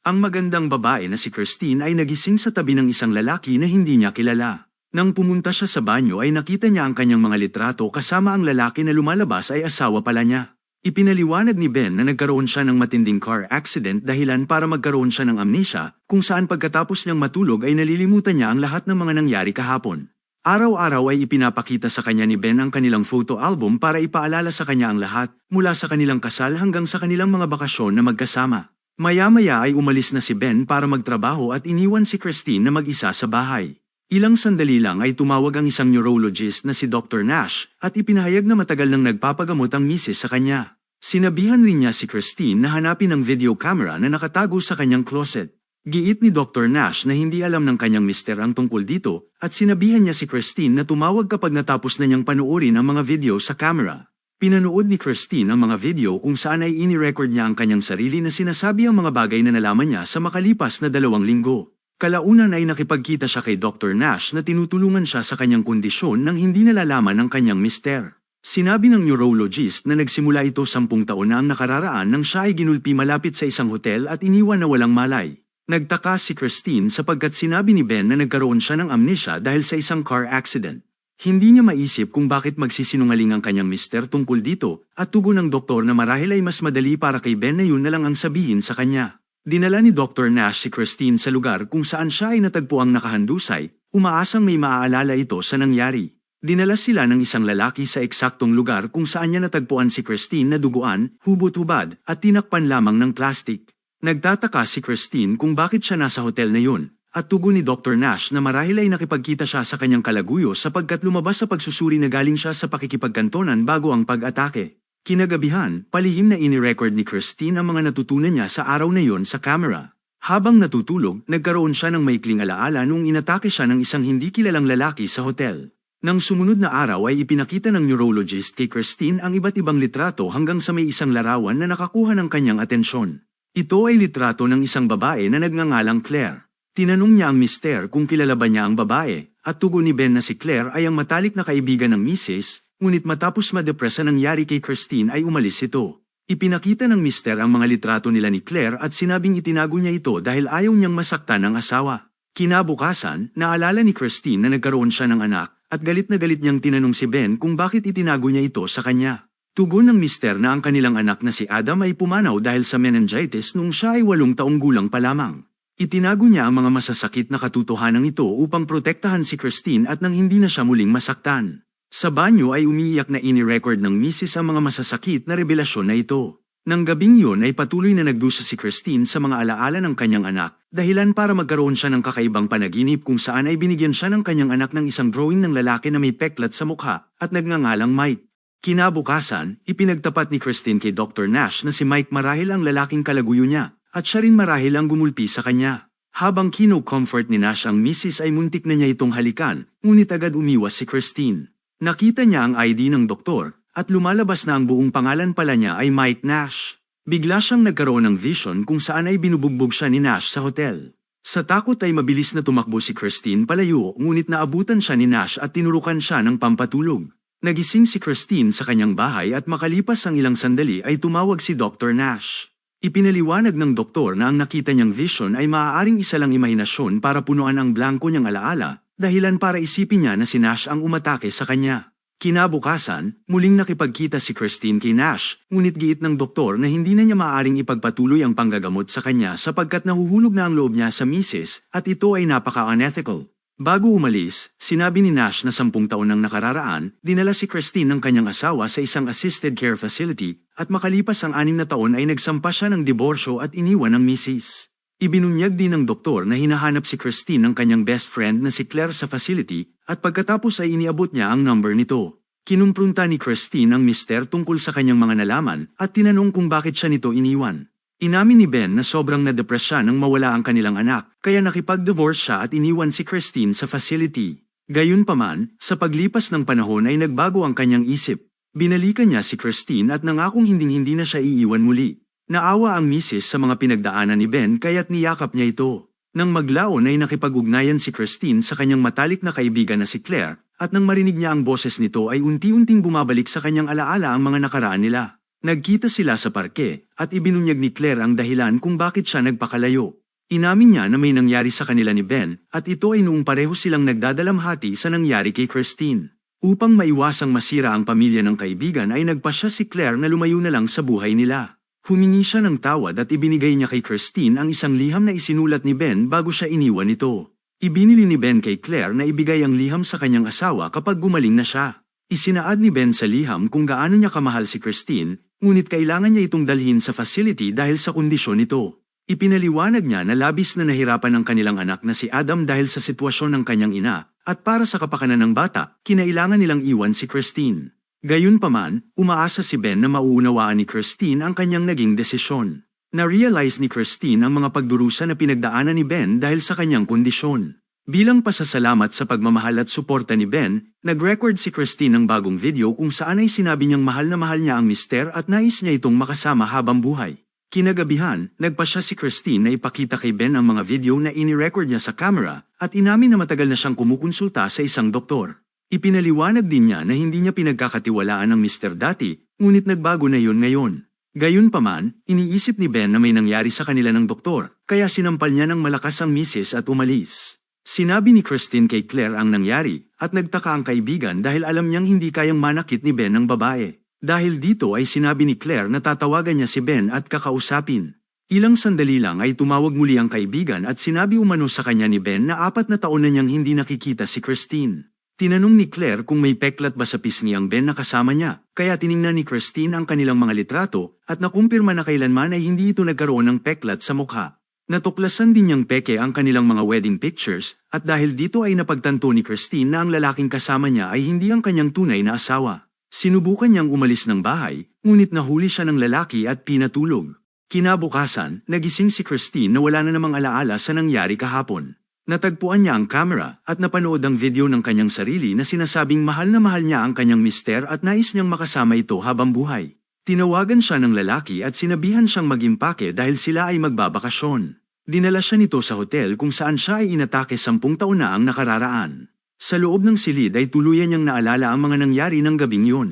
Ang magandang babae na si Christine ay nagising sa tabi ng isang lalaki na hindi niya kilala. Nang pumunta siya sa banyo ay nakita niya ang kanyang mga litrato kasama ang lalaki na lumalabas ay asawa pala niya. Ipinaliwanag ni Ben na nagkaroon siya ng matinding car accident dahilan para magkaroon siya ng amnesia, kung saan pagkatapos niyang matulog ay nalilimutan niya ang lahat ng mga nangyari kahapon. Araw-araw ay ipinapakita sa kanya ni Ben ang kanilang photo album para ipaalala sa kanya ang lahat, mula sa kanilang kasal hanggang sa kanilang mga bakasyon na magkasama. Maya-maya ay umalis na si Ben para magtrabaho at iniwan si Christine na mag-isa sa bahay. Ilang sandali lang ay tumawag ang isang neurologist na si Dr. Nash at ipinahayag na matagal nang nagpapagamot ang misis sa kanya. Sinabihan rin niya si Christine na hanapin ang video camera na nakatago sa kanyang closet. Giit ni Dr. Nash na hindi alam ng kanyang mister ang tungkol dito at sinabihan niya si Christine na tumawag kapag natapos na niyang panuorin ang mga video sa camera. Pinanood ni Christine ang mga video kung saan ay ini-record niya ang kanyang sarili na sinasabi ang mga bagay na nalaman niya sa makalipas na dalawang linggo. Kalaunan ay nakipagkita siya kay Dr. Nash na tinutulungan siya sa kanyang kondisyon nang hindi nalalaman ng kanyang mister. Sinabi ng neurologist na nagsimula ito sampung taon na ang nakararaan nang siya ay ginulpi malapit sa isang hotel at iniwan na walang malay. Nagtaka si Christine sapagkat sinabi ni Ben na nagkaroon siya ng amnesia dahil sa isang car accident. Hindi niya maisip kung bakit magsisinungaling ang kanyang mister tungkol dito at tugon ng doktor na marahil ay mas madali para kay Ben na yun na lang ang sabihin sa kanya. Dinala ni Dr. Nash si Christine sa lugar kung saan siya ay natagpo ang nakahandusay, umaasang may maaalala ito sa nangyari. Dinala sila ng isang lalaki sa eksaktong lugar kung saan niya natagpuan si Christine na duguan, hubot-hubad at tinakpan lamang ng plastik. Nagtataka si Christine kung bakit siya nasa hotel na yun, at tugon ni Dr. Nash na marahil ay nakipagkita siya sa kanyang kalaguyo sapagkat lumabas sa pagsusuri na galing siya sa pakikipagkantonan bago ang pag-atake. Kinagabihan, palihim na inirecord ni Christine ang mga natutunan niya sa araw na yon sa camera. Habang natutulog, nagkaroon siya ng maikling alaala nung inatake siya ng isang hindi kilalang lalaki sa hotel. Nang sumunod na araw ay ipinakita ng neurologist kay Christine ang iba't ibang litrato hanggang sa may isang larawan na nakakuha ng kanyang atensyon. Ito ay litrato ng isang babae na nagngangalang Claire. Tinanong niya ang mister kung kilala ba niya ang babae, at tugon ni Ben na si Claire ay ang matalik na kaibigan ng misis, ngunit matapos madepress sa nangyari kay Christine ay umalis ito. Ipinakita ng mister ang mga litrato nila ni Claire at sinabing itinago niya ito dahil ayaw niyang masaktan ng asawa. Kinabukasan, naalala ni Christine na nagkaroon siya ng anak, at galit na galit niyang tinanong si Ben kung bakit itinago niya ito sa kanya. Tugon ng mister na ang kanilang anak na si Adam ay pumanaw dahil sa meningitis nung siya ay walong taong gulang pa lamang. Itinago niya ang mga masasakit na katotohanan ito upang protektahan si Christine at nang hindi na siya muling masaktan. Sa banyo ay umiiyak na ini-record ng misis ang mga masasakit na revelasyon na ito. Nang gabing yun ay patuloy na nagdusa si Christine sa mga alaala ng kanyang anak, dahilan para magkaroon siya ng kakaibang panaginip kung saan ay binigyan siya ng kanyang anak ng isang drawing ng lalaki na may peklat sa mukha at nagngangalang Mike. Kinabukasan, ipinagtapat ni Christine kay Dr. Nash na si Mike marahil ang lalaking kalaguyo niya, at siya rin marahil ang gumulpi sa kanya. Habang kino-comfort ni Nash ang misis ay muntik na niya itong halikan, ngunit agad umiwas si Christine. Nakita niya ang ID ng doktor, at lumalabas na ang buong pangalan pala niya ay Mike Nash. Bigla siyang nagkaroon ng vision kung saan ay binubugbog siya ni Nash sa hotel. Sa takot ay mabilis na tumakbo si Christine palayo ngunit naabutan siya ni Nash at tinurukan siya ng pampatulog. Nagising si Christine sa kanyang bahay at makalipas ang ilang sandali ay tumawag si Dr. Nash. Ipinaliwanag ng doktor na ang nakita niyang vision ay maaaring isa lang imahinasyon para punuan ang blanko niyang alaala, dahilan para isipin niya na si Nash ang umatake sa kanya. Kinabukasan, muling nakipagkita si Christine kay Nash, ngunit giit ng doktor na hindi na niya maaaring ipagpatuloy ang panggagamot sa kanya sapagkat nahuhulog na ang loob niya sa misis at ito ay napaka-unethical. Bago umalis, sinabi ni Nash na sampung taon nang nakararaan, dinala si Christine ng kanyang asawa sa isang assisted care facility, at makalipas ang anim na taon ay nagsampa siya ng diborsyo at iniwan ng misis. Ibinunyag din ng doktor na hinahanap si Christine ng kanyang best friend na si Claire sa facility, at pagkatapos ay iniabot niya ang number nito. Kinumprunta ni Christine ang mister tungkol sa kanyang mga nalaman, at tinanong kung bakit siya nito iniwan. Inamin ni Ben na sobrang na-depress siya nang mawala ang kanilang anak, kaya nakipag-divorce siya at iniwan si Christine sa facility. Gayunpaman, sa paglipas ng panahon ay nagbago ang kanyang isip. Binalikan niya si Christine at nangakong hinding-hindi na siya iiwan muli. Naawa ang misis sa mga pinagdaanan ni Ben kaya't niyakap niya ito. Nang maglaon ay nakipag-ugnayan si Christine sa kanyang matalik na kaibigan na si Claire, at nang marinig niya ang boses nito ay unti-unting bumabalik sa kanyang alaala ang mga nakaraan nila. Nagkita sila sa parke at ibinunyag ni Claire ang dahilan kung bakit siya nagpakalayo. Inamin niya na may nangyari sa kanila ni Ben at ito ay noong pareho silang nagdadalamhati sa nangyari kay Christine. Upang maiwasang masira ang pamilya ng kaibigan ay nagpa siya si Claire na lumayo na lang sa buhay nila. Humingi siya ng tawad at ibinigay niya kay Christine ang isang liham na isinulat ni Ben bago siya iniwan nito. Ibinili ni Ben kay Claire na ibigay ang liham sa kanyang asawa kapag gumaling na siya. Isinaad ni Ben sa liham kung gaano niya kamahal si Christine, ngunit kailangan niya itong dalhin sa facility dahil sa kondisyon nito. Ipinaliwanag niya na labis na nahirapan ang kanilang anak na si Adam dahil sa sitwasyon ng kanyang ina, at para sa kapakanan ng bata, kinailangan nilang iwan si Christine. Gayunpaman, umaasa si Ben na mauunawaan ni Christine ang kanyang naging desisyon. Na-realize ni Christine ang mga pagdurusa na pinagdaanan ni Ben dahil sa kanyang kondisyon. Bilang pasasalamat sa pagmamahal at suporta ni Ben, nag-record si Christine ng bagong video kung saan ay sinabi niyang mahal na mahal niya ang mister at nais niya itong makasama habang buhay. Kinagabihan, nagpa siya si Christine na ipakita kay Ben ang mga video na ini-record niya sa camera at inamin na matagal na siyang kumukonsulta sa isang doktor. Ipinaliwanag din niya na hindi niya pinagkakatiwalaan ng Mr. dati, ngunit nagbago na yon ngayon. Gayunpaman, iniisip ni Ben na may nangyari sa kanila ng doktor, kaya sinampal niya ng malakas ang misis at umalis. Sinabi ni Christine kay Claire ang nangyari, at nagtaka ang kaibigan dahil alam niyang hindi kayang manakit ni Ben ang babae. Dahil dito ay sinabi ni Claire na tatawagan niya si Ben at kakausapin. Ilang sandali lang ay tumawag muli ang kaibigan at sinabi umano sa kanya ni Ben na apat na taon na niyang hindi nakikita si Christine. Tinanong ni Claire kung may peklat ba sa pisngi ang Ben na kasama niya, kaya tiningnan ni Christine ang kanilang mga litrato at nakumpirma na kailanman ay hindi ito nagkaroon ng peklat sa mukha. Natuklasan din niyang peke ang kanilang mga wedding pictures at dahil dito ay napagtanto ni Christine na ang lalaking kasama niya ay hindi ang kanyang tunay na asawa. Sinubukan niyang umalis ng bahay, ngunit nahuli siya ng lalaki at pinatulog. Kinabukasan, nagising si Christine na wala na namang alaala sa nangyari kahapon. Natagpuan niya ang camera at napanood ang video ng kanyang sarili na sinasabing mahal na mahal niya ang kanyang mister at nais niyang makasama ito habang buhay. Tinawagan siya ng lalaki at sinabihan siyang mag-impake dahil sila ay magbabakasyon. Dinala siya nito sa hotel kung saan siya ay inatake sampung taon na ang nakararaan. Sa loob ng silid ay tuluyan niyang naalala ang mga nangyari ng gabing yun.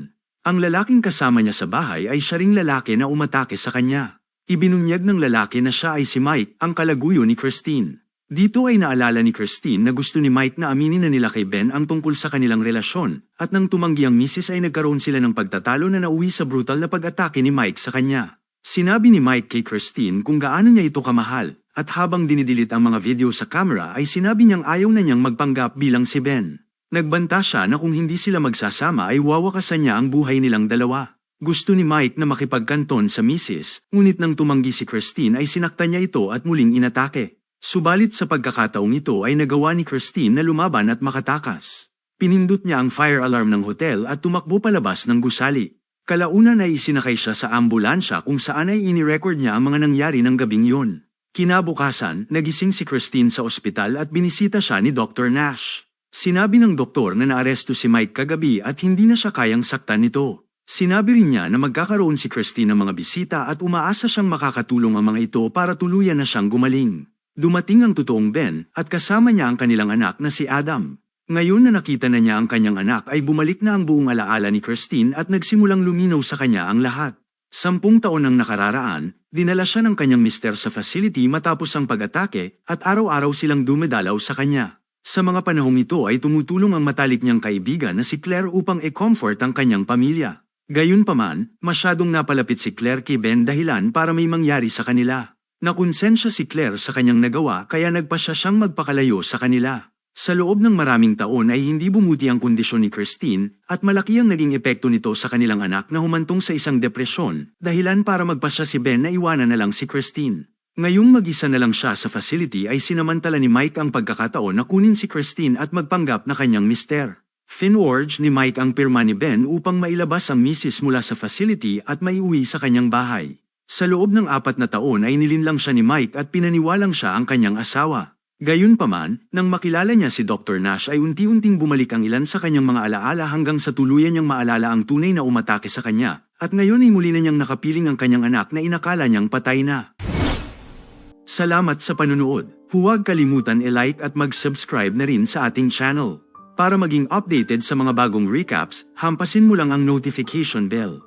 Ang lalaking kasama niya sa bahay ay siya ring lalaki na umatake sa kanya. Ibinunyag ng lalaki na siya ay si Mike, ang kalaguyo ni Christine. Dito ay naalala ni Christine na gusto ni Mike na aminin na nila kay Ben ang tungkol sa kanilang relasyon, at nang tumanggi ang misis ay nagkaroon sila ng pagtatalo na nauwi sa brutal na pag-atake ni Mike sa kanya. Sinabi ni Mike kay Christine kung gaano niya ito kamahal, at habang dinidilit ang mga video sa camera ay sinabi niyang ayaw na niyang magpanggap bilang si Ben. Nagbanta siya na kung hindi sila magsasama ay wawakasan niya ang buhay nilang dalawa. Gusto ni Mike na makipagkanton sa misis, ngunit nang tumanggi si Christine ay sinaktan niya ito at muling inatake. Subalit sa pagkakataong ito ay nagawa ni Christine na lumaban at makatakas. Pinindot niya ang fire alarm ng hotel at tumakbo palabas ng gusali. Kalaunan ay isinakay siya sa ambulansya kung saan ay inirecord niya ang mga nangyari ng gabing yun. Kinabukasan, nagising si Christine sa ospital at binisita siya ni Dr. Nash. Sinabi ng doktor na naaresto si Mike kagabi at hindi na siya kayang saktan nito. Sinabi rin niya na magkakaroon si Christine ng mga bisita at umaasa siyang makakatulong ang mga ito para tuluyan na siyang gumaling. Dumating ang totoong Ben at kasama niya ang kanilang anak na si Adam. Ngayon na nakita na niya ang kanyang anak ay bumalik na ang buong alaala ni Christine at nagsimulang luminaw sa kanya ang lahat. Sampung taon nang nakararaan, dinala siya ng kanyang mister sa facility matapos ang pag-atake at araw-araw silang dumedalaw sa kanya. Sa mga panahong ito ay tumutulong ang matalik niyang kaibigan na si Claire upang e-comfort ang kanyang pamilya. Gayunpaman, masyadong napalapit si Claire kay Ben dahilan para may mangyari sa kanila. Nakonsensya si Claire sa kanyang nagawa kaya nagpasya siyang magpakalayo sa kanila. Sa loob ng maraming taon ay hindi bumuti ang kondisyon ni Christine at malaki ang naging epekto nito sa kanilang anak na humantong sa isang depresyon, dahilan para magpasya si Ben na iwanan na lang si Christine. Ngayong mag-isa na lang siya sa facility ay sinamantala ni Mike ang pagkakataon na kunin si Christine at magpanggap na kanyang mister. Finwarge ni Mike ang pirma ni Ben upang mailabas ang misis mula sa facility at maiuwi sa kanyang bahay. Sa loob ng apat na taon ay nilinlang siya ni Mike at pinaniwalang siya ang kanyang asawa. Gayunpaman, nang makilala niya si Dr. Nash ay unti-unting bumalik ang ilan sa kanyang mga alaala hanggang sa tuluyan niyang maalala ang tunay na umatake sa kanya, at ngayon ay muli na niyang nakapiling ang kanyang anak na inakala niyang patay na. Salamat sa panunood. Huwag kalimutan i-like at mag-subscribe na rin sa ating channel. Para maging updated sa mga bagong recaps, hampasin mo lang ang notification bell.